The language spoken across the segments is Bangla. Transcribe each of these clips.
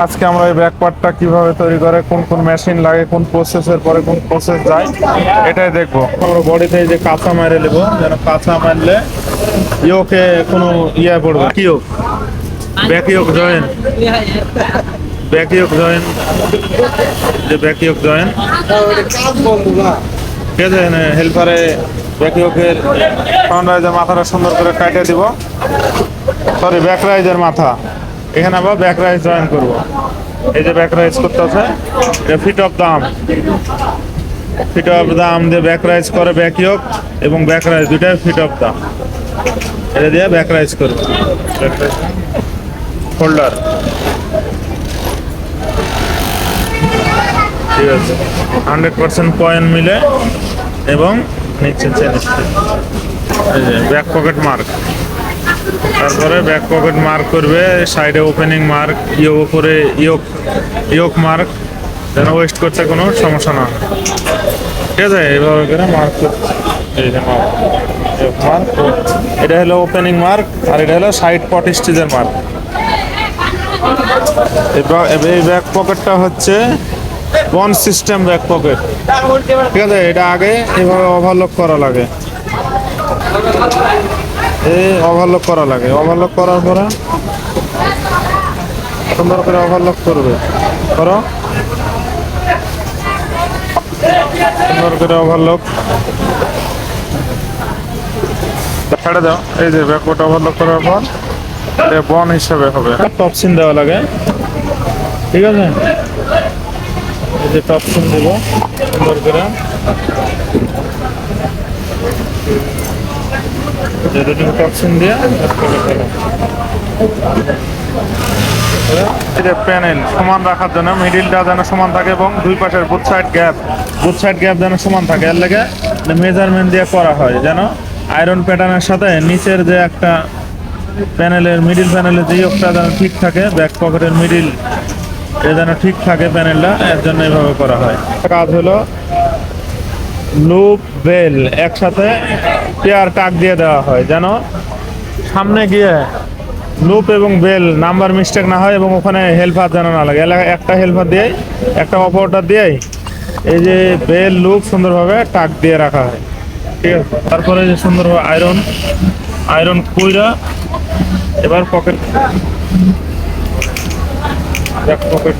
আজকে আমরা এই ব্যাক পার্টটা কীভাবে তৈরি করে, কোন কোন মেশিন লাগে, কোন প্রসেসের পরে কোন প্রসেস যায়, এটাই দেখব। আমরা বডিতে যে কাঁচা মারে নেব, যেন কাঁচা মারলে ইয়োকে কোনো ইয়ে পড়বে কি হোক back yoke join back yoke join যে ব্যাক ইয়োক জয়েন ঠিক আছে হেল্পারে ব্যাক ইয়োকের ফ্রন্ট রাইজের মাথাটা সুন্দর করে কাটিয়ে দিব। সরি ব্যাক রাইজের মাথা। এখানে আবার ব্যাক রাইজ জয়েন করব। এই যে ব্যাক রাইজ করতে আছে এটা ফিট অফ দাম। ফিট অফ দাম দিয়ে ব্যাক রাইজ করে ব্যাক ইয়োক এবং ব্যাক রাইজ দুইটাই ফিট অফ দাম। এটা দিয়ে ব্যাক রাইজ করব। ব্যাক রাইজ হোল্ডার ঠিক আছে। হান্ড্রেড পার্সেন্ট পয়েন্ট মিলে এবং নিচে চেন এই ব্যাক পকেট মার্ক তারপরে ব্যাক পকেট মার্ক করবে সাইডে ওপেনিং মার্ক ইয়ে উপরে ইয়োক ইয়োক মার্ক যেন ওয়েস্ট করতে কোনো সমস্যা না ঠিক আছে এইভাবে করে মার্ক এই এটা হলো ওপেনিং মার্ক আর এটা হলো সাইড পট স্টিচের মার্ক এই ব্যাক পকেটটা হচ্ছে ওয়ান সিস্টেম ব্যাক পকেট ঠিক আছে, এটা আগে এভাবে ওভারলক করা লাগে। এই ওভারলক করা লাগে। ওভারলক করার পরে সুন্দর করে ওভারলক করবে। করো। সুন্দর করে ওভারলক ছেড়ে দাও। এই যে ব্যাকওয়ার্ড ওভারলক করার পর বন হিসাবে হবে। টপ সিন দেওয়া লাগে। ঠিক আছে? এই যে টপ সিন দেব। সুন্দর করে। তুমি টক্সিন দিয়ে এই প্যানেল সমান রাখার জন্য মিডিলটা যেন সমান থাকে এবং দুই পাশের both side gap both side gap যেন সমান থাকে। এর লেগে মেজারমেন্ট দিয়ে করা হয়, যেন আয়রন প্যাটার্নের সাথে নিচের যে একটা প্যানেলের মিডিল প্যানেলের যে ইয়োগটা যেন ঠিক থাকে ব্যাক পকেটের মিডিল এ যেন ঠিক থাকে প্যানেলটা এর জন্য এইভাবে করা হয়। কাজ হলো লুপ বেল একসাথে পেয়ার টাক দিয়ে দেওয়া হয়, যেন সামনে গিয়ে লুপ এবং বেল, নাম্বার মিস্টেক না হয় এবং ওখানে হেল্পার যেন না লাগে। এলাকা একটা হেল্পার দিয়েই, একটা অপরটা দিয়েই এই যে বেল, লুপ সুন্দরভাবে টাক দিয়ে রাখা হয়। ঠিক আছে? তারপরে যে সুন্দরভাবে আয়রন আয়রন কুইরা, এবার পকেট পকেট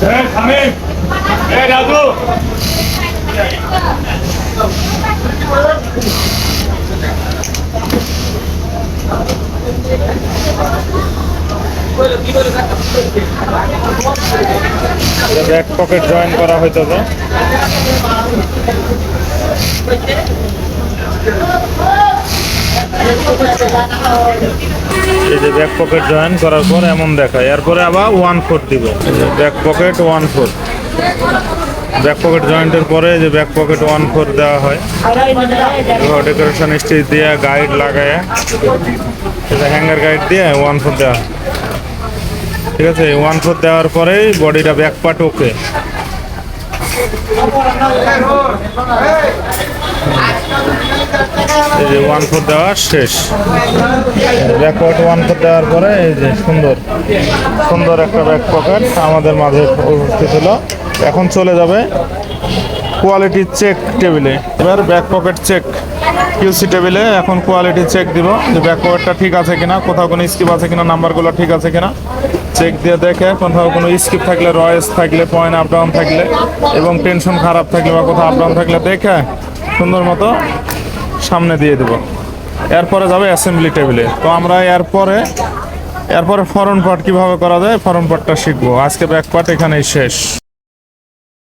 দেওয়া ব্যাক পকেট জয়েন করা হইতেছে। এই যে ব্যাক পকেট জয়েন করার পর এমন দেখায়। এরপরে আবার ওয়ান ফোর দিব। Back pocket one four back pocket জয়েন্টের পরে যে ব্যাক পকেট ওয়ান ফোর দেওয়া হয়। ডেকোরেশন স্টিচ দিয়ে গাইড লাগায়। হ্যাঙ্গার গাইড দিয়ে ওয়ান ফোর দেওয়া। ঠিক আছে? ওয়ান ফোর দেওয়ার পরেই বডিটা ব্যাক পার্ট ওকে এই যে ওয়ান ফোর দেওয়া শেষ। ব্যাকওয়ার্ড ওয়ান ফোর দেওয়ার পরে এই যে সুন্দর সুন্দর একটা ব্যাক পকেট আমাদের মাঝে উপস্থিত হলো। এখন চলে যাবে কোয়ালিটি চেক টেবিলে এবার ব্যাক পকেট চেক কিউসি টেবিলে এখন কোয়ালিটি চেক দিব যে ব্যাক পকেটটা ঠিক আছে কিনা, কোথাও কোনো স্কিপ আছে কিনা নাম্বারগুলো ঠিক আছে কিনা। চেক দিয়ে দেখে কোথাও কোনো স্কিপ থাকলে রয়েস থাকলে পয়েন্ট আপ ডাউন থাকলে এবং টেনশন খারাপ থাকলে বা কোথাও আপ ডাউন থাকলে দেখে সুন্দর মতো সামনে দিয়ে দেব। এরপরে যাবে অ্যাসেম্বলি টেবিলে তো আমরা এরপরে এরপরে ফরন পার্ট কীভাবে করা যায় ফরন পার্টটা শিখব। আজকে ব্যাক পার্ট এখানেই শেষ।